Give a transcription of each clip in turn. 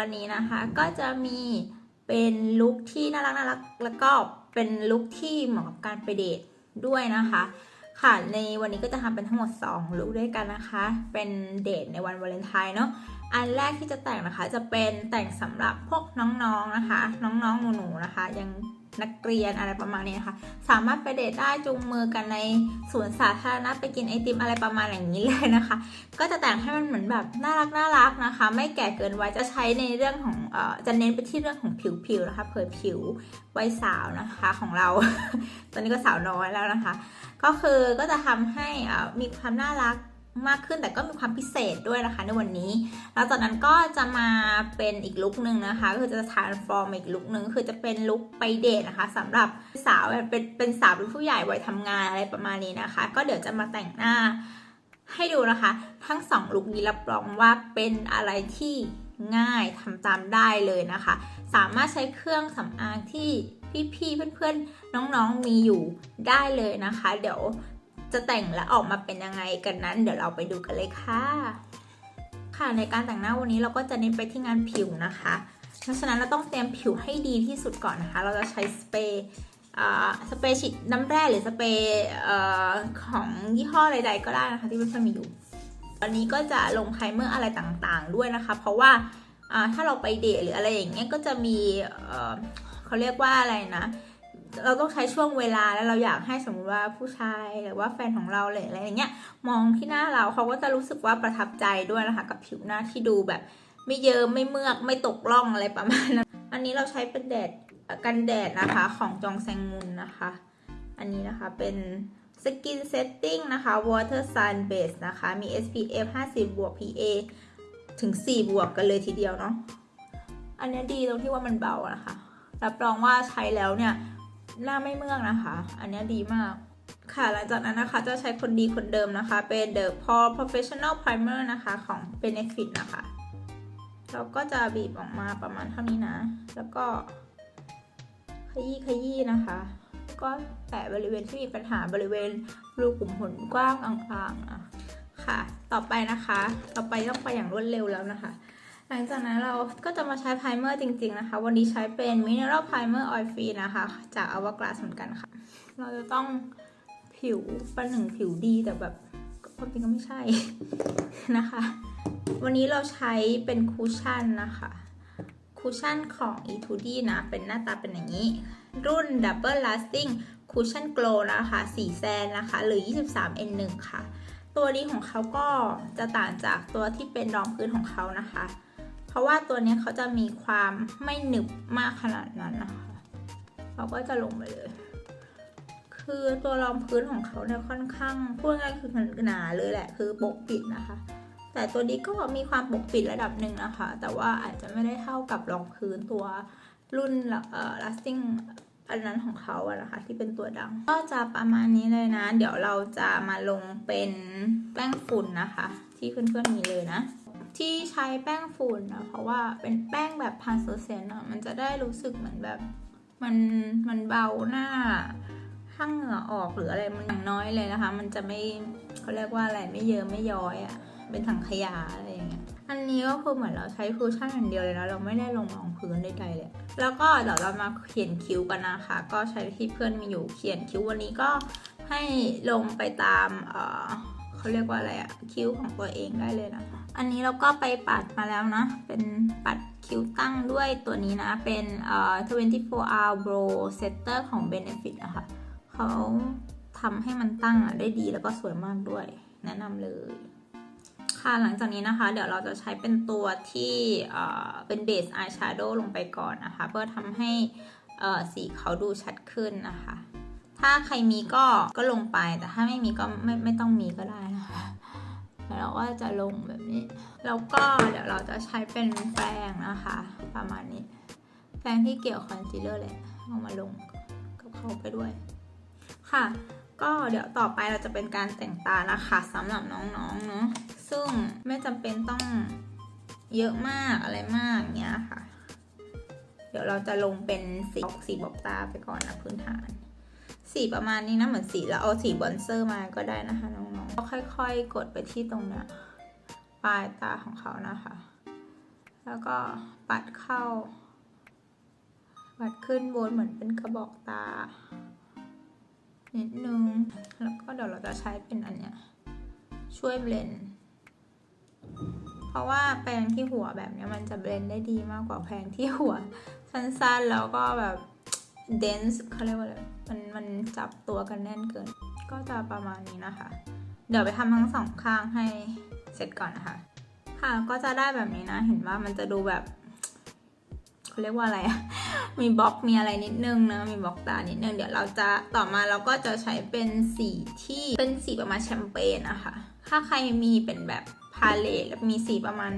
วันนี้นะคะ ก็จะมีเป็นลุคที่น่ารักน่ารักแล้วก็เป็นลุคที่เหมาะกับการไปเดทด้วยนะคะ ค่ะในวันนี้ก็จะทำเป็นทั้งหมด 2 ลุคด้วยกันนะคะ เป็นเดทในวันวาเลนไทน์เนาะ อันแรกที่จะแต่งนะคะ จะเป็นแต่งสำหรับพวกน้องๆนะคะ น้องๆหนูๆนะคะ ยังนักเรียนอะไรประมาณนี้นะคะ สามารถไปเดทได้จูงมือกันในสวนสาธารณะไปกินไอติมอะไรประมาณอย่างนี้เลยนะคะ ก็จะแต่งให้มันเหมือนแบบน่ารักน่ารักนะคะ ไม่แก่เกินวัยจะใช้ในเรื่องของเอ่อจะเน้นไปที่เรื่องของผิวๆนะคะ เผยผิววัยสาวนะคะของเรา ตอนนี้ก็สาวน้อยแล้วนะคะ ก็คือก็จะทำให้มีความน่ารัก มากขึ้นแต่ก็มีความพิเศษด้วยนะคะในวันนี้ แล้วจากนั้นก็จะมาเป็นอีกลุคนึงนะคะก็คือจะทานฟอร์มอีกลุคนึงคือจะเป็นลุคไปเดทนะคะสำหรับสาวแบบเป็นเป็นสาวเป็นผู้ใหญ่วัยทำงานอะไรประมาณนี้นะคะ ก็เดี๋ยวจะมาแต่งหน้าให้ดูนะคะ ทั้งสองลุคนี้รับรองว่าเป็นอะไรที่ง่ายทำตามได้เลยนะคะ สามารถใช้เครื่องสำอางที่พี่ๆเพื่อนๆน้องๆมีอยู่ได้เลยนะคะ เดี๋ยว จะแต่งและออกมาเป็นยังไงกันนั้น เดี๋ยวเราไปดูกันเลยค่ะ ค่ะในการแต่งหน้าวันนี้เราก็จะเน้นไปที่งานผิวนะคะ เพราะฉะนั้นเราต้องเตรียมผิวให้ดีที่สุดก่อนนะคะ เราจะใช้สเปรย์สเปรย์ฉีดน้ำแร่หรือสเปรย์ของยี่ห้อใดๆก็ได้นะคะที่เพื่อนๆมีอยู่วันนี้ก็จะลงไพรเมอร์อะไรต่างๆด้วยนะคะ เพราะว่าถ้าเราไปเดทหรืออะไรอย่างเงี้ยก็จะมีเขาเรียกว่าอะไรนะ เราต้องใช้ช่วงเวลาแล้วเราอยากให้สมมติว่าผู้ชายหรือว่าแฟนของเราเลยอะไรอย่างเงี้ยมองที่หน้าเราเขาก็จะรู้สึกว่าประทับใจด้วยนะคะกับผิวหน้าที่ดูแบบ ไม่เยิ้มไม่เมือกไม่ตกร่องอะไรประมาณนั้นอันนี้เราใช้เป็นแดดกันแดดนะคะของจองแซงมุนนะคะ อันนี้นะคะเป็น Skin Setting นะคะ Water Sun Base นะคะ มี SPF 50 บวก PA ถึง 4 บวกกันเลยทีเดียวเนาะ อันนี้ดีตรงที่ว่ามันเบานะคะ รับรองว่าใช้แล้วเนี่ย หน้าไม่เมื่อกนะคะ อันนี้ดีมาก ค่ะหลังจากนั้นนะคะจะใช้คนดีคนเดิมนะคะ เป็น The Pore Professional Primer นะคะของ Benefit นะคะ เราก็จะบีบออกมาประมาณเท่านี้นะ แล้วก็ ขยี้ขยี้นะคะ ก็แปะบริเวณที่มีปัญหาบริเวณรูขุมขนกว้างอ่างๆนะค่ะ ต่อไปนะคะ ต่อไปต้องไปอย่างรวดเร็วแล้วนะคะ หลังจากนั้นเราก็จะมาใช้ไพรเมอร์จริง ๆ นะคะ วันนี้ใช้เป็น Mineral Primer Oil Free นะคะ จาก Hourglass เหมือนกันค่ะ เราจะต้องผิวประหนึ่งผิวดีแต่แบบความจริงก็ไม่ใช่นะคะ วันนี้เราใช้เป็นคูชั่นนะคะคูชั่นของ e 2 d นะ เป็นหน้าตาเป็นอย่างนี้ รุ่น Double Lasting Cushion Glow นะคะ4แซนนะคะ หรือ 23 N1 ค่ะ ตัวนี้ของเขาก็จะต่างจากตัวที่เป็นรองพื้นของเขานะคะ เพราะว่าตัวนี้เขาจะมีความไม่หนึบมากขนาดนั้นนะคะเราก็จะลงไปเลย คือตัวรองพื้นของเขาเนี่ยค่อนข้างพูดง่ายคือหนาเลยแหละ คือปกปิดนะคะ แต่ตัวนี้ก็มีความปกปิดระดับหนึ่งนะคะ แต่ว่าอาจจะไม่ได้เท่ากับรองพื้นตัวรุ่นเอ่อ lasting อันนั้นของเขาอะนะคะที่เป็นตัวดัง ก็จะประมาณนี้เลยนะ เดี๋ยวเราจะมาลงเป็นแป้งฝุ่นนะคะ ที่เพื่อนๆมีเลยนะ ที่ใช้แป้งฝุ่นนะเพราะว่าเป็นแป้งแบบพานโซเซนอะมันจะได้รู้สึกเหมือนแบบมันมันเบาหน้าถ้างเหงื่อออกหรืออะไรมันอย่างน้อยเลยนะคะ มันจะไม่เขาเรียกว่าอะไรไม่เยิ้มไม่ย้อยอะเป็นถังขยะอะไรอย่างเงี้ยอันนี้ก็คือเหมือนเราใช้คูชั่นอย่างเดียวเลยนะเราไม่ได้ลงรองพื้นใดๆเลย แล้วก็เดี๋ยวเรามาเขียนคิ้วกันนะคะ ก็ใช้ที่เพื่อนมีอยู่เขียนคิ้ววันนี้ก็ให้ลงไปตามเออเขาเรียกว่าอะไรอะคิ้วของตัวเองได้เลยนะคะ อันนี้เราก็ไปปัดมาแล้วนะ เป็นปัดคิ้วตั้งด้วยตัวนี้นะ เป็นเอ่อ 24 hour brow setter ของ Benefit นะคะเขาทำให้มันตั้งอะได้ดีแล้วก็สวยมากด้วย แนะนำเลย ค่ะหลังจากนี้นะคะ เดี๋ยวเราจะใช้เป็นตัวที่เอ่อเป็นเบสอายแชโดว์ลงไปก่อนนะคะ เพื่อทำให้เอ่อสีเขาดูชัดขึ้นนะคะ ถ้าใครมีก็ก็ลงไปแต่ถ้าไม่มีก็ไม่ไม่ต้องมีก็ได้นะคะ เราก็จะลงแบบนี้ แล้วก็เดี๋ยวเราจะใช้เป็นแป้งนะคะ ประมาณนี้ แป้งที่เกี่ยวคอนซีลเลอร์แหละเอามาลงกับเขาไปด้วย ค่ะ ก็เดี๋ยวต่อไปเราจะเป็นการแต่งตานะคะสำหรับน้องๆเนาะซึ่งไม่จำเป็นต้องเยอะมากอะไรมากเงี้ยค่ะ เดี๋ยวเราจะลงเป็นสีสีบอกตาไปก่อนนะพื้นฐาน สีประมาณนี้นะเหมือนสีแล้วเอาสีบอนเซอร์มาก็ได้นะคะน้องๆก็ค่อยๆ กดไปที่ตรงเนี้ยปลายตาของเขานะคะ แล้วก็ปัดเข้า ปัดขึ้นบนเหมือนเป็นกระบอกตา นิดนึง แล้วก็เดี๋ยวเราจะใช้เป็นอันเนี้ยช่วยเบลนด์เพราะว่าแปรงที่หัวแบบเนี้ยมันจะเบลนด์ได้ดีมากกว่าแปรงที่หัว สั้นๆ แล้วก็แบบ dense เขาเรียกว่าอะไร มันมันจับตัวกันแน่นเกิน ก็จะประมาณนี้นะคะ เดี๋ยวไปทำทั้งสองข้างให้เสร็จก่อนนะคะ ค่ะก็จะได้แบบนี้นะ เห็นว่ามันจะดูแบบเขาเรียกว่าอะไรอะมีบล็อกมีอะไรนิดนึงนะ มีบล็อกตานิดนึง เดี๋ยวเราจะต่อมาเราก็จะใช้เป็นสีที่เป็นสีประมาณแชมเปญนะคะ ถ้าใครมีเป็นแบบพาเลตแล้วมีสีประมาณ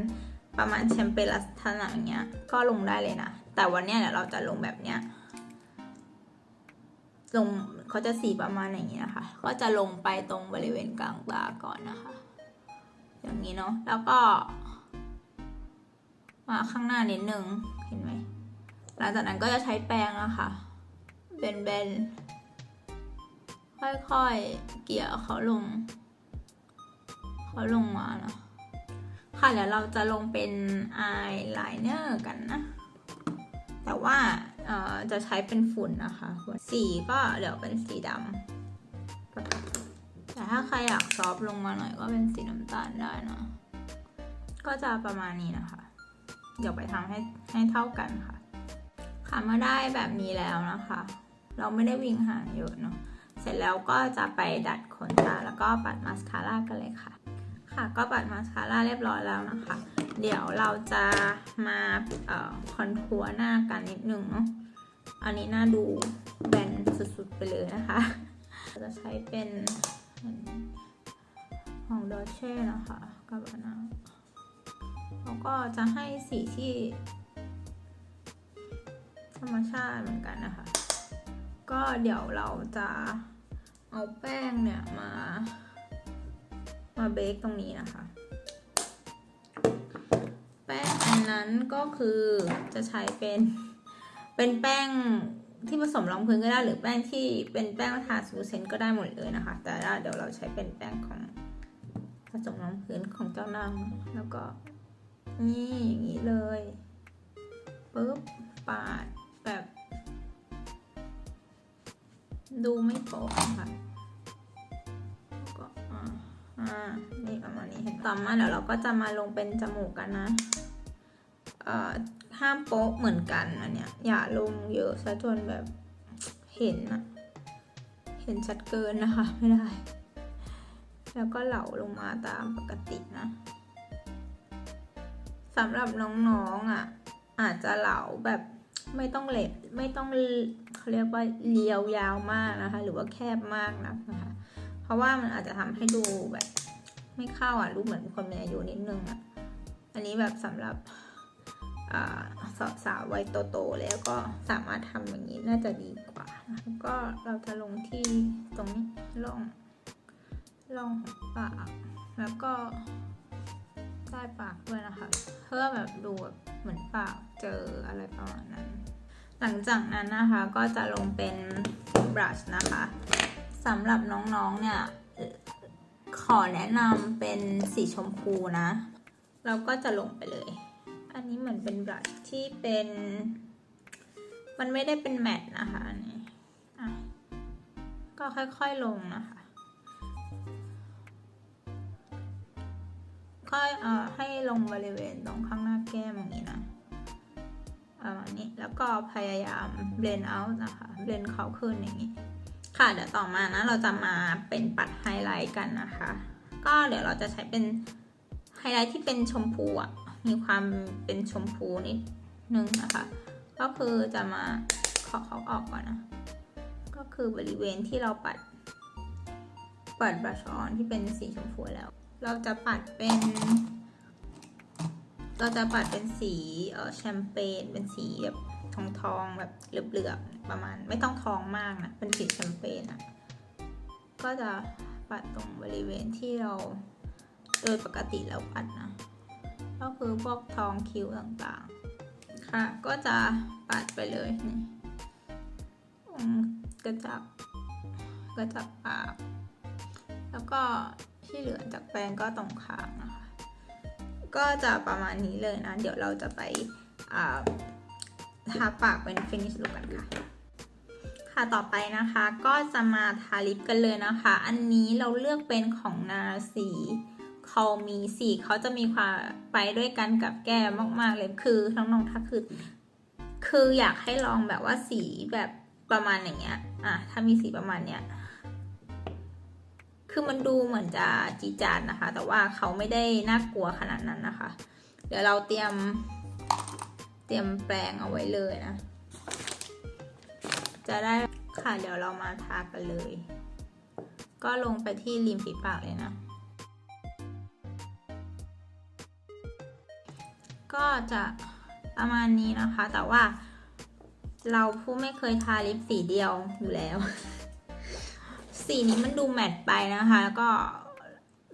ประมาณแชมเปญลักษณะอย่างเงี้ย ก็ลงได้เลยนะ แต่วันเนี้ยเดี๋ยวเราจะลงแบบเนี้ย ลงเขาจะสีประมาณอย่างนี้นะคะ ก็จะลงไปตรงบริเวณกลางตาก่อนนะคะ อย่างนี้เนาะแล้วก็ มาข้างหน้านิดนึงเห็นไหมหลังจากนั้นก็จะใช้แปรงอะค่ะเบนๆค่อยๆเกี่ยเขาลงเขาลงมาเนาะค่ะเดี๋ยวเราจะลงเป็นอายไลเนอร์กันนะ แต่ว่า จะใช้เป็นฝุ่นนะคะ สีก็เดี๋ยวเป็นสีดำแต่ถ้าใครอยากซอฟต์ลงมาหน่อยก็เป็นสีน้ำตาลได้นะก็จะประมาณนี้นะคะ เดี๋ยวไปทำให้ให้เท่ากันค่ะ ค่ะเมื่อได้แบบนี้แล้วนะคะ เราไม่ได้วิ่งห่างเยอะเนาะเสร็จแล้วก็จะไปดัดขนตาแล้วก็ปัดมาสคาร่ากันเลยค่ะ ค่ะก็ปัดมาสคาร่าเรียบร้อยแล้วนะคะ เดี๋ยวเราจะมาเอ่อคอนทัวร์หน้ากันนิดนึงเนาะอันนี้หน่าดูแบนสุดๆไปเลยนะคะ จะใช้เป็นของดอเช่นะคะกับอันนั้นแล้วก็จะให้สีที่ธรรมชาติเหมือนกันนะคะ ก็เดี๋ยวเราจะเอาแป้งเนี่ยมา มาเบคตรงนี้นะคะ แป้งอันนั้นก็คือจะใช้เป็นเป็นแป้งที่ผสมรองพื้นก็ได้หรือแป้งที่เป็นแป้งทาสูเซนก็ได้หมดเลยนะคะ แต่เดี๋ยวเราใช้เป็นแป้งของผสมรองพื้นของเจ้านางแล้วก็นี่อย่างนี้เลยปุ๊บปาดแบบ ดูไม่โป๊ะค่ะแล้วก็อ่า อ่า นี่ประมาณนี้ต่อมาเดี๋ยวเราก็จะมาลงเป็นจมูกกันนะ เอ่อ ห้ามโป๊ะเหมือนกันอันเนี้ย อย่าลงเยอะซะจนแบบเห็นอะเห็นชัดเกินนะคะ ไม่ได้ แล้วก็เหลาลงมาตามปกตินะสำหรับน้องๆอะ อาจจะเหลาแบบไม่ต้องเล็บไม่ต้องเขาเรียกว่าเลียวยาวมากนะคะ หรือว่าแคบมากนะนะคะ เพราะว่ามันอาจจะทำให้ดูแบบ ไม่เข้าอะรูปเหมือนคนมีอายุนิดนึงอะอันนี้แบบสำหรับสาวสาววัยโตๆแล้วก็สามารถทำอย่างนี้น่าจะดีกว่าแล้วก็เราจะลงที่ตรงนี้ล่องล่องของปากแล้วก็ใต้ปากด้วยนะคะ เพื่อแบบดูแบบเหมือนปากเจออะไรประมาณนั้น หลังจากนั้นนะคะก็จะลงเป็นบรัชนะคะ สำหรับน้องๆเนี่ย ขอแนะนำเป็นสีชมพูนะ เราก็จะลงไปเลย อันนี้เหมือนเป็นบรัชที่เป็น มันไม่ได้เป็นแมตต์นะคะอันนี้ก็ค่อยๆลงนะคะค่อยเอ่อให้ลงบริเวณตรงข้างหน้าแก้มอย่างนี้นะประมาณนี้แล้วก็พยายามเบลนเอาท์นะคะเบลนเขาขึ้นอย่างนี้ ค่ะเดี๋ยวต่อมานะเราจะมาเป็นปัดไฮไลท์กันนะคะ ก็เดี๋ยวเราจะใช้เป็นไฮไลท์ที่เป็นชมพูอะมีความเป็นชมพูนิดนึงนะคะ ก็คือจะมาขอเขาออกก่อนนะ ก็คือบริเวณที่เราปัดปัดบรัชออนที่เป็นสีชมพูแล้ว เราจะปัดเป็น เราจะปัดเป็นสีเออแชมเปญเป็นสีแบบ ทองทองแบบเหลือบๆประมาณ ไม่ต้องทองมากนะเป็นสีแชมเปญอะก็จะปัดตรงบริเวณที่เราโดยปกติแล้วปัดนะ ก็คือพวกทองคิ้วต่างๆ ค่ะ ก็จะปัดไปเลยนี่กระจับก็จากปากแล้วก็ที่เหลือจากแปรงก็ตรงคางนะคะก็จะประมาณนี้เลยนะ เดี๋ยวเราจะไปอ่า ทาปากเป็นฟินิชลุกกันค่ะ ค่ะต่อไปนะคะก็จะมาทาลิปกันเลยนะคะ อันนี้เราเลือกเป็นของนาสีเขามีสีเขาจะมีความไปด้วยกันกับแก้มมากๆเลยคือน้องๆถ้าคือ คืออยากให้ลองแบบว่าสีแบบประมาณอย่างเงี้ยอะถ้ามีสีประมาณเนี้ยคือมันดูเหมือนจะจีจานนะคะ แต่ว่าเขาไม่ได้น่ากลัวขนาดนั้นนะคะ เดี๋ยวเราเตรียม เตรียมแปรงเอาไว้เลยนะ จะได้ค่ะเดี๋ยวเรามาทากันเลย ก็ลงไปที่ริมฝีปากเลยนะ ก็จะประมาณนี้นะคะ แต่ว่าเราผู้ไม่เคยทาลิปสีเดียวอยู่แล้ว สีนี้มันดูแมตไปนะคะ แล้วก็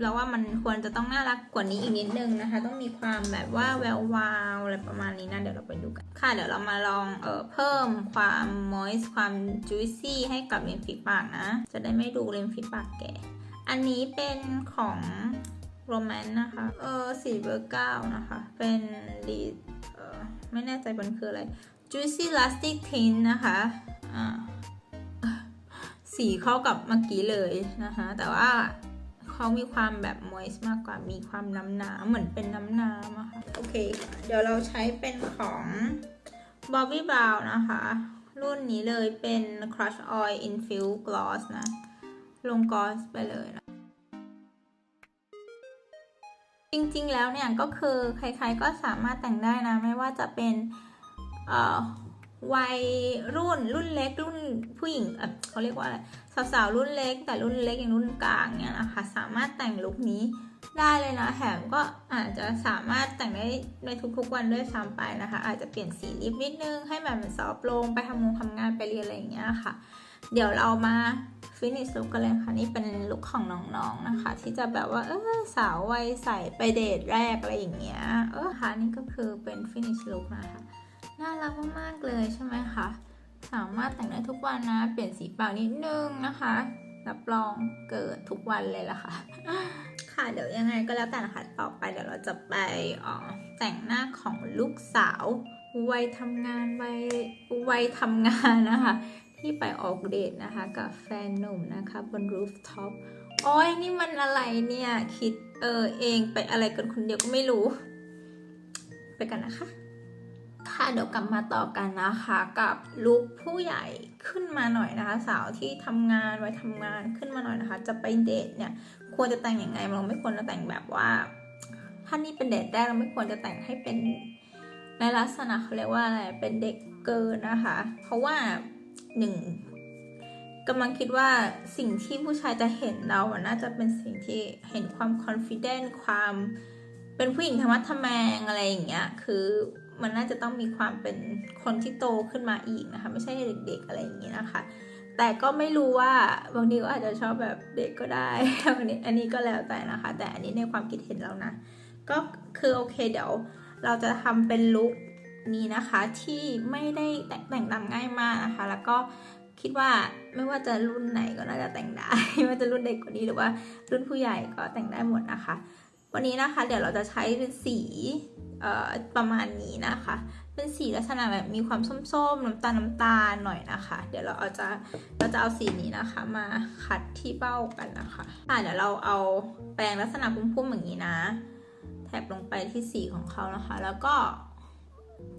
เราว่ามันควรจะต้องน่ารักกว่านี้อีกนิดนึงนะคะ ต้องมีความแบบว่าแวววาวอะไรประมาณนี้นะเดี๋ยวเราไปดูกัน ค่ะเดี๋ยวเรามาลองเออเพิ่มความมอยส์ความจุยซี่ให้กับริมฝีปากนะ จะได้ไม่ดูริมฝีปากแก่ อันนี้เป็นของโรแมนต์นะคะเออสีเบอร์เก้านะคะ เป็นลีเออไม่แน่ใจมันคืออะไร Juicy Lastic Tint นะคะอ่าสีเข้ากับเมื่อกี้เลยนะคะ แต่ว่า เขามีความแบบ moist มากกว่ามีความน้ำน้ำเหมือนเป็นน้ำน้ำอะค่ะโอเค เดี๋ยวเราใช้เป็นของ Bobbi Brown นะคะ รุ่นนี้เลยเป็น Crush Oil Infused Gloss นะ ลงกลอสไปเลยนะจริงๆแล้วเนี่ยก็คือใครๆก็สามารถแต่งได้นะ ไม่ว่าจะเป็นเอ่อ วัยรุ่นรุ่นเล็กรุ่นผู้หญิงเขาเรียกว่าอะไรสาวๆรุ่นเล็ก แต่รุ่นเล็กอย่างรุ่นกลางเนี่ยนะคะสามารถแต่งลุคนี้ได้เลยนะแถมก็อาจจะสามารถแต่งได้ในทุกๆวันด้วยซ้ำไปนะคะ อาจจะเปลี่ยนสีลิปนิดนึงให้แบบมันซอฟต์ลงไปทำงานทำงานไปเรียนอะไรอย่างเงี้ยค่ะ เดี๋ยวเรามาฟินิชลุกกันเลยค่ะนี่เป็นลุคของน้องๆนะคะ ที่จะแบบว่าเออสาววัยใส่ไปเดทแรกอะไรอย่างเงี้ยเออค่ะนี่ก็คือเป็นฟินิชลุกนะคะ น่ารักมากๆเลยใช่ไหมคะ สามารถแต่งได้ทุกวันนะ เปลี่ยนสีปากนิดนึงนะคะ รับรองเกิดทุกวันเลยล่ะค่ะ ค่ะ เดี๋ยวยังไงก็แล้วแต่นะคะ ต่อไปเดี๋ยวเราจะไปออแต่งหน้าของลูกสาว วัยทำงานวัยวัยทำงานนะคะ ที่ไปออกเดทนะคะ กับแฟนหนุ่มนะคะ บนรูฟท็อปโอ้ยนี่มันอะไรเนี่ย คิดเออเองไปอะไรกันคนเดียวก็ไม่รู้ ไปกันนะคะ ค่ะเดี๋ยวกลับมาต่อกันนะคะกับลุคผู้ใหญ่ขึ้นมาหน่อยนะคะ สาวที่ทำงานไว้ทำงานขึ้นมาหน่อยนะคะ จะไปเดทเนี่ยควรจะแต่งยังไงเราไม่ควรจะแต่งแบบว่าถ้านี่เป็นเดทแรกเราไม่ควรจะแต่งให้เป็นในลักษณะเขาเรียกว่าอะไรเป็นเด็กเกินนะคะ เพราะว่าหนึ่งกำลังคิดว่าสิ่งที่ผู้ชายจะเห็นเราน่าจะเป็นสิ่งที่เห็นความ confident ความเป็นผู้หญิงธรรมะทแมงอะไรอย่างเงี้ยคือ มันน่าจะต้องมีความเป็นคนที่โตขึ้นมาอีกนะคะ ไม่ใช่เด็กๆอะไรอย่างเงี้ยนะคะ แต่ก็ไม่รู้ว่าบางทีก็อาจจะชอบแบบเด็กก็ได้อันนี้อันนี้ก็แล้วแต่นะคะ แต่อันนี้ในความคิดเห็นเรานะก็คือโอเคเดี๋ยวเราจะทำเป็นลุคนี้นะคะที่ไม่ได้แต่งแต่งตามง่ายมากนะคะ แล้วก็คิดว่าไม่ว่าจะรุ่นไหนก็น่าจะแต่งได้ไม่ว่าจะรุ่นเด็กกว่านี้หรือว่ารุ่นผู้ใหญ่ก็แต่งได้หมดนะคะ วันนี้นะคะเดี๋ยวเราจะใช้เป็นสีประมาณนี้นะคะ เป็นสีลักษณะแบบมีความส้มๆ น้ำตาลน้ำตาลหน่อยนะคะ เดี๋ยวเราเอาจะเราจะเอาสีนี้นะคะ มาขัดที่เบ้ากันนะคะอะเดี๋ยวเราเอาแปรงลักษณะพุ่มๆอย่างนี้นะ แถบลงไปที่สีของเขานะคะ แล้วก็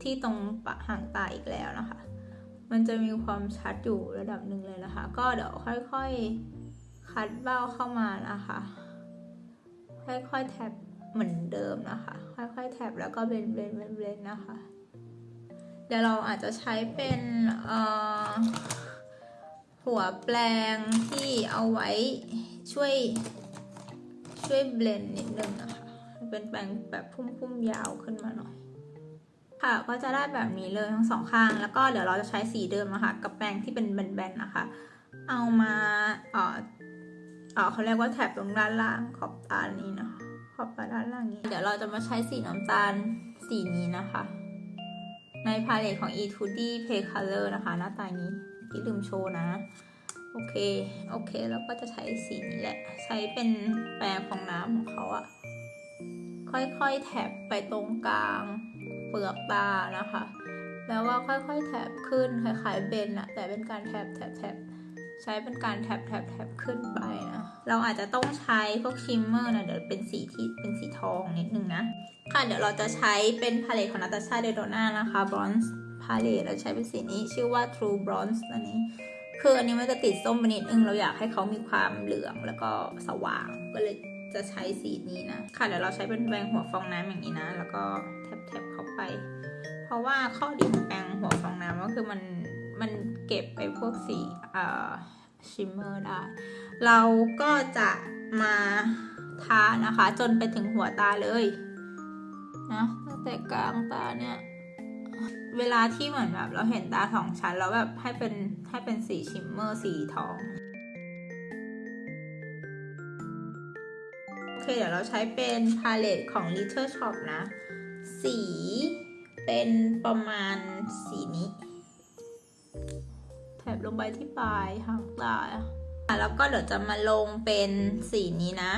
ที่ตรงปะห่างตาอีกแล้วนะคะ มันจะมีความชัดอยู่ระดับหนึ่งเลยนะคะ ก็เดี๋ยวค่อยๆ คัดเบ้าเข้ามานะคะ ค่อยๆแท็บเหมือนเดิมนะคะ ค่อยๆแท็บแล้วก็เบนเบนเบนเบนนะคะ เดี๋ยวเราอาจจะใช้เป็นหัวแปลงที่เอาไว้ช่วยช่วยเบลนนิดนึงนะคะ เป็นแปลงแบบพุ่มๆยาวขึ้นมาหน่อยค่ะก็จะได้แบบนี้เลยทั้งสองข้าง แล้วก็เดี๋ยวเราจะใช้สีเดิมนะคะกับแปรงที่เป็นแบนๆนะคะ เอามาเอ่อ อ่อเขาเรียกว่าแถบตรงด้านล่างขอบตานี้นะขอบตาด้านล่างนี้ เดี๋ยวเราจะมาใช้สีน้ำตาลสีนี้นะคะ ในพาเลตของ e 2 d play Color นะคะ หน้าตานี้ที่ลืมโชว์นะ โอเค โอเค แล้วก็จะใช้สีนี้แหละ ใช้เป็นแปรงฟองน้ำของเขาอะค่อยๆแถบไปตรงกลางเปลือกตานะคะ แล้วว่าค่อยๆแถบขึ้นคล้ายๆเบนอะแต่เป็นการแถบแถบแถบ ใช้เป็นการแถบแถบแถบขึ้นไปนะ เราอาจจะต้องใช้พวกชิมเมอร์นะเดี๋ยวเป็นสีที่เป็นสีทองนิดนึงนะ ค่ะเดี๋ยวเราจะใช้เป็นพาเลตของนาตาชาเดโดนานะคะ bronze พาเลตเราใช้เป็นสีนี้ชื่อว่า true bronze อันนี้ คืออันนี้มันจะติดส้มไปนิดนึงเราอยากให้เขามีความเหลืองแล้วก็สว่างก็เลยจะใช้สีนี้นะ ค่ะเดี๋ยวเราใช้เป็นแปรงหัวฟองน้ำอย่างนี้นะ แล้วก็แทบๆเข้าไป เพราะว่าข้อดีของแปรงหัวฟองน้ำก็คือมัน มันเก็บไปพวกสีอ่อชิมเมอร์ได้ เราก็จะมาทานะคะ จนไปถึงหัวตาเลยนะตั้งแต่กลางตาเนี่ย เวลาที่เหมือนแบบเราเห็นตาสองชั้นแล้วแบบให้เป็นให้เป็นสีชิมเมอร์สีทองโอเคเดี๋ยวเราใช้เป็นพาเลตของ Little Shop นะ สีเป็นประมาณสีนี้ บลงไปที่ปลายหางตาแล้วก็เดี๋ยวจะมาลงเป็นสีนี้นะ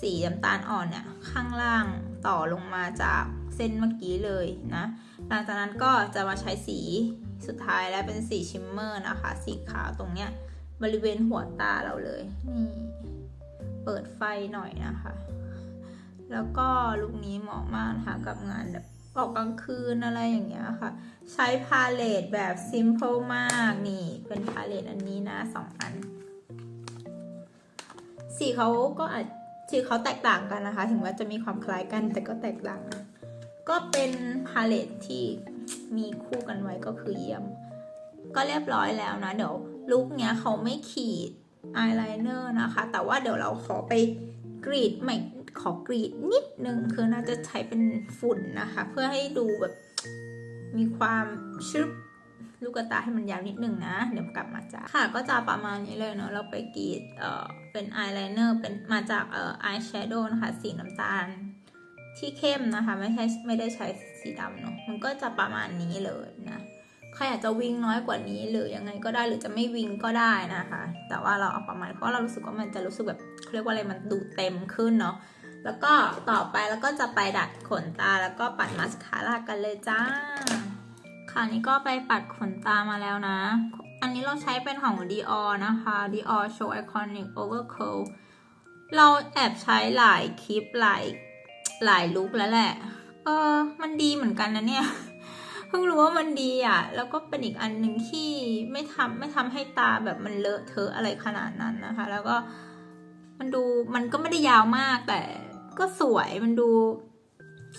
สีน้ำตาลอ่อนเนี่ยข้างล่างต่อลงมาจากเส้นเมื่อกี้เลยนะ หลังจากนั้นก็จะมาใช้สีสุดท้ายแล้วเป็นสีชิมเมอร์นะคะ สีขาวตรงเนี้ยบริเวณหัวตาเราเลย นี่ เปิดไฟหน่อยนะคะ แล้วก็ลุคนี้เหมาะมากนะคะกับงานแบบ ออกกลางคืนอะไรอย่างเงี้ยค่ะ ใช้พาเลตแบบ simple มากนี่ เป็นพาเลตอันนี้นะสองอัน สีเขาก็อาจสีเขาแตกต่างกันนะคะ ถึงว่าจะมีความคล้ายกันแต่ก็แตกต่างนะก็เป็นพาเลตที่มีคู่กันไว้ก็คือเยี่ยม ก็เรียบร้อยแล้วนะ เดี๋ยวลุคเนี้ยเขาไม่ขีดอายไลเนอร์นะคะ แต่ว่าเดี๋ยวเราขอไปกรีดใหม่ ขอกรีดนิดนึงคือน่าจะใช้เป็นฝุ่นนะคะ เพื่อให้ดูแบบมีความชึบลูกตาให้มันยาวนิดนึงนะ เดี๋ยวกลับมาจ้าค่ะก็จะประมาณนี้เลยเนาะเราไปกรีดเอ่อเป็นอายไลเนอร์เป็นมาจากเอ่ออายแชโดว์นะคะสีน้ำตาลที่เข้มนะคะ ไม่ใช่ไม่ได้ใช้สีดำเนาะมันก็จะประมาณนี้เลยนะใครอาจจะวิ่งน้อยกว่านี้หรือยังไงก็ได้หรือจะไม่วิ่งก็ได้นะคะ แต่ว่าเราเอาประมาณเพราะเรารู้สึกว่ามันจะรู้สึกแบบเขาเรียกว่าอะไรมันดูเต็มขึ้นเนาะ แล้วก็ต่อไปแล้วก็จะไปดัดขนตาแล้วก็ปัดมาสคาร่ากันเลยจ้า คราวนี้ก็ไปปัดขนตามาแล้วนะ อันนี้เราใช้เป็นของ Dior นะคะ Dior Show Iconic Overcurl เราแอบใช้หลายคลิปหลายหลายลุคแล้วแหละ เออ มันดีเหมือนกันนะเนี่ย เพิ่งรู้ว่ามันดีอะ แล้วก็เป็นอีกอันหนึ่งที่ไม่ทำไม่ทำให้ตาแบบมันเลอะเทอะอะไรขนาดนั้นนะคะ แล้วก็มันดูมันก็ไม่ได้ยาวมากแต่ ก็สวยมันดู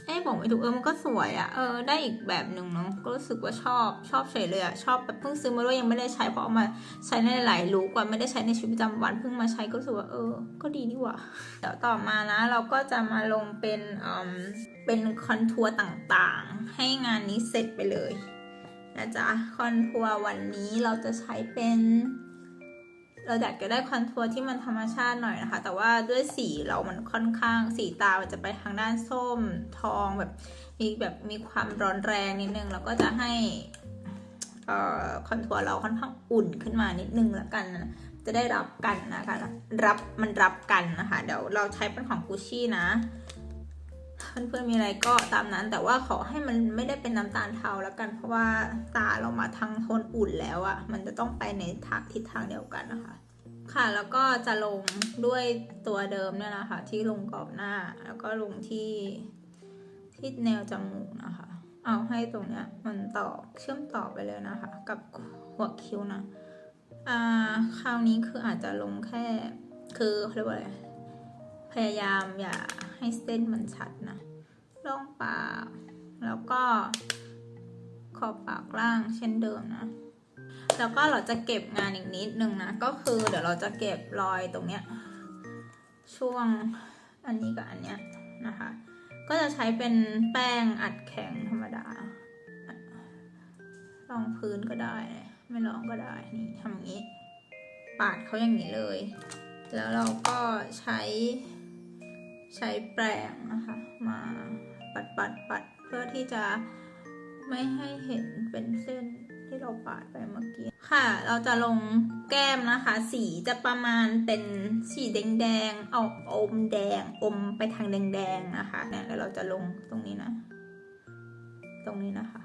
เอ้บอกไม่ถูกเออมันก็สวยอะ่ะเออได้อีกแบบหนึ่งเนาะก็รู้สึกว่าชอบชอบเฉยเลยอะ่ะชอบแบบเพิ่งซื้อมาด้วยยังไม่ได้ใช้เพราะเอามาใช้ในหลายลุกว่าไม่ได้ใช้ในชีวิตประจำวันเพิ่งมาใช้ก็รู้สึกว่าเออ ก็ดีนี่หว่าเดี๋ยวต่อมานะ เราก็จะมาลงเป็นอืมเป็นคอนทัวร์ต่างๆ ให้งานนี้เสร็จไปเลยนะจ๊ะคอนทัวร์วันนี้เราจะใช้เป็น เราอยากจะได้คอนทัวร์ที่มันธรรมชาติหน่อยนะคะ แต่ว่าด้วยสีเรามันค่อนข้างสีตามันจะไปทางด้านส้มทองแบบมีแบบมีความร้อนแรงนิดนึง แล้วก็จะให้คอนทัวร์เราค่อนข้างอุ่นขึ้นมานิดนึงแล้วกันนะจะได้รับกันนะคะ รับมันรับกันนะคะ เดี๋ยวเราใช้เป็นของกุชชี่นะ เพื่อนๆมีอะไรก็ตามนั้น แต่ว่าขอให้มันไม่ได้เป็นน้ำตาลเทาแล้วกัน เพราะว่าตาเรามาทางโทนอุ่นแล้วอะมันจะต้องไปในทางทิศทางเดียวกันนะคะ ค่ะแล้วก็จะลงด้วยตัวเดิมเนี่ยนะคะที่ลงกรอบหน้า แล้วก็ลงที่ที่แนวจมูกนะคะ เอาให้ตรงเนี้ยมันต่อเชื่อมต่อไปเลยนะคะ กับหัวคิ้วนะอ่าคราวนี้คืออาจจะลงแค่คือเขาเรียกว่าอะไรพยายามอย่า ให้เส้นมันชัดนะร่องปาก แล้วก็ขอบปากล่างเช่นเดิมนะ แล้วก็เราจะเก็บงานอีกนิดนึงนะ ก็คือเดี๋ยวเราจะเก็บรอยตรงเนี้ย ช่วงอันนี้กับอันเนี้ยนะคะ ก็จะใช้เป็นแป้งอัดแข็งธรรมดารองพื้นก็ได้ ไม่รองก็ได้ นี่ทำอย่างนี้ ปาดเขาอย่างนี้เลย แล้วเราก็ใช้ ใช้แปรงนะคะมาปัดปัดปัดเพื่อที่จะไม่ให้เห็นเป็นเส้นที่เราปาดไปเมื่อกี้ค่ะ เราจะลงแก้มนะคะ สีจะประมาณเป็นสีแดงๆออกอมแดงอมไปทางแดงๆนะคะเนี่ยแล้วเราจะลงตรงนี้นะ ตรงนี้นะคะ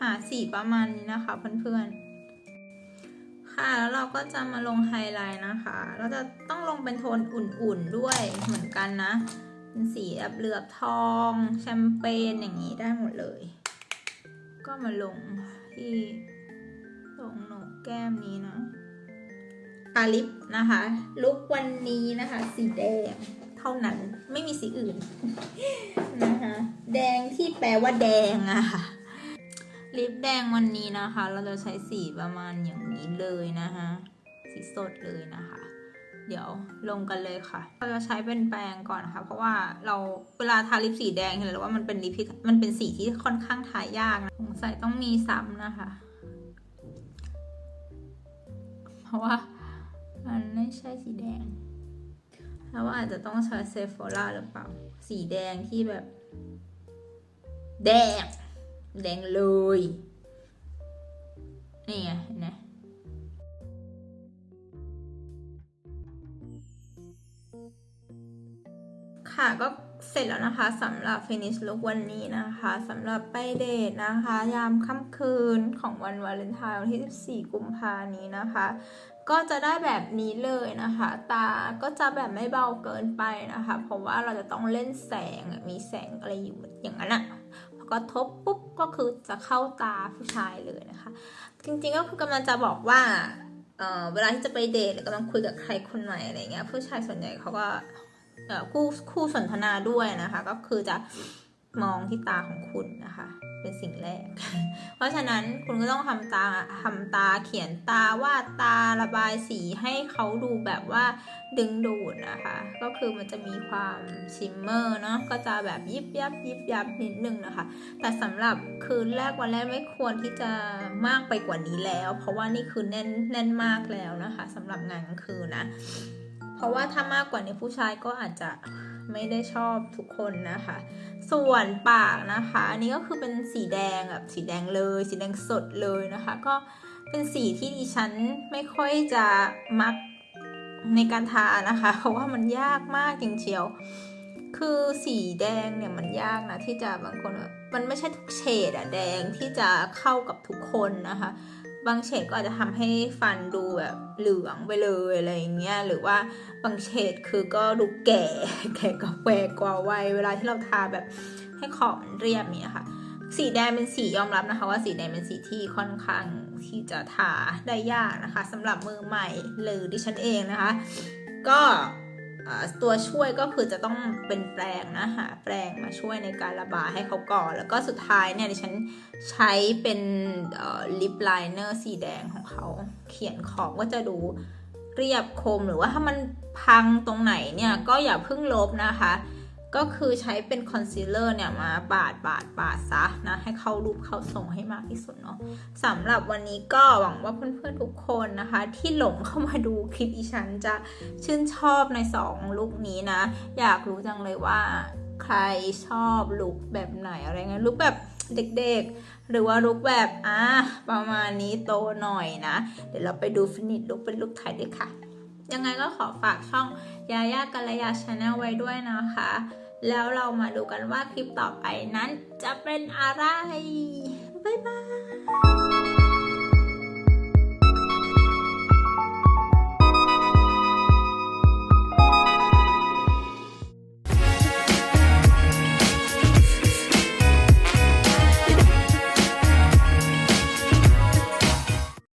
หาสีประมาณนี้นะคะเพื่อนๆ ค่ะ แล้วเราก็จะมาลงไฮไลท์นะคะ เราจะต้องลงเป็นโทนอุ่นๆด้วยเหมือนกันนะ เป็นสีแบบเหลือบทอง แชมเปญอย่างนี้ได้หมดเลย ก็มาลงที่ตรงโหนกแก้มนี้นะตาลิปนะคะ ลุกวันนี้นะคะ สีแดงเท่านั้นไม่มีสีอื่นนะคะ แดงที่แปลว่าแดงอะค่ะ ลิปแดงวันนี้นะคะ เราจะใช้สีประมาณอย่างนี้เลยนะคะ สีสดเลยนะคะ เดี๋ยวลงกันเลยค่ะ เราจะใช้เป็นแปรงก่อนนะคะ เพราะว่าเราเวลาทาลิปสีแดงเห็นเลยว่ามันเป็นลิปที่มันเป็นสีที่ค่อนข้างทายากนะสงสัยต้องมีซ้ำนะคะ เพราะว่ามันไม่ใช่สีแดงแล้วว่าอาจจะต้องใช้เซฟโฟล่าหรือเปล่า สีแดงที่แบบ แดง แดงเลย นี่ไงนไหมค่ะก็เสร็จแล้วนะคะสำหรับ finish look วันนี้นะคะสำหรับไปเดทนะคะ ยามค่ำคืนของวันวาเลนไทน์วันที่ 14 กุมภานี้นะคะ ก็จะได้แบบนี้เลยนะคะ ตาก็จะแบบไม่เบาเกินไปนะคะ เพราะว่าเราจะต้องเล่นแสงมีแสงอะไรอยู่อย่างนั้นอะ กระทบปุ๊บก็คือจะเข้าตาผู้ชายเลยนะคะ จริงๆก็คือกำลังจะบอกว่าเออเวลาที่จะไปเดทหรือกำลังคุยกับใครคนใหม่อะไรเงี้ยผู้ชายส่วนใหญ่เขาก็คู่คู่สนทนาด้วยนะคะ ก็คือจะ มองที่ตาของคุณนะคะ เป็นสิ่งแรก เพราะฉะนั้นคุณก็ต้องทำตาทำตาเขียนตาวาดตาระบายสีให้เขาดูแบบว่าดึงดูดนะคะ ก็คือมันจะมีความชิมเมอร์เนาะก็จะแบบยิบยับยิบยับนิดนึงนะคะ แต่สำหรับคืนแรกวันแรกไม่ควรที่จะมากไปกว่านี้แล้ว เพราะว่านี่คือแน่นแน่นมากแล้วนะคะสำหรับงานกลางคืนนะ เพราะว่าถ้ามากกว่านี้ผู้ชายก็อาจจะ ไม่ได้ชอบทุกคนนะคะ ส่วนปากนะคะ อันนี้ก็คือเป็นสีแดงแบบสีแดงเลย สีแดงสดเลยนะคะ ก็เป็นสีที่ดิฉันไม่ค่อยจะมักในการทานะคะ เพราะว่ามันยากมากจริงเชียว คือสีแดงเนี่ยมันยากนะที่จะบางคนมันไม่ใช่ทุกเฉดอะแดงที่จะเข้ากับทุกคนนะคะ บางเฉดก็อาจจะทำให้ฟันดูแบบเหลืองไปเลยอะไรอย่างเงี้ยหรือว่าบางเฉดคือก็ดูแก่แก่กว่าแวกว่าวัยเวลาที่เราทาแบบให้ขอบมันเรียบเนี่ยค่ะ สีแดงเป็นสียอมรับนะคะ ว่าสีแดงเป็นสีที่ค่อนข้างที่จะทาได้ยากนะคะสำหรับมือใหม่หรือดิฉันเองนะคะ ก็ ตัวช่วยก็คือจะต้องเป็นแปรงนะหาแปรงมาช่วยในการระบายให้เขาก่อน แล้วก็สุดท้ายเนี่ยดิฉันใช้เป็นลิปไลเนอร์สีแดงของเขา เขียนขอบก็จะดูเรียบคมหรือว่าถ้ามันพังตรงไหนเนี่ยก็อย่าเพิ่งลบนะคะ ก็คือใช้เป็นคอนซีลเลอร์เนี่ยมาปาดปาดปาดซะนะ ให้เข้ารูปเข้าทรงให้มากที่สุดเนาะสำหรับวันนี้ก็หวังว่าเพื่อนๆทุกคนนะคะ ที่หลงเข้ามาดูคลิปอีฉันจะชื่นชอบใน 2 ลุคนี้นะ อยากรู้จังเลยว่าใครชอบลุคแบบไหนอะไรเงี้ยลุคแบบเด็กๆ หรือว่าลุคแบบอะประมาณนี้โตหน่อยนะ เดี๋ยวเราไปดูฟินิชลุคเป็นลุคไทยด้วยค่ะยังไงก็ขอฝากช่องยาย่ากัลยาชาแนลไว้ด้วยนะคะ แล้วเรามาดูกันว่าคลิปต่อไปนั้นจะเป็นอะไร บ๊ายบาย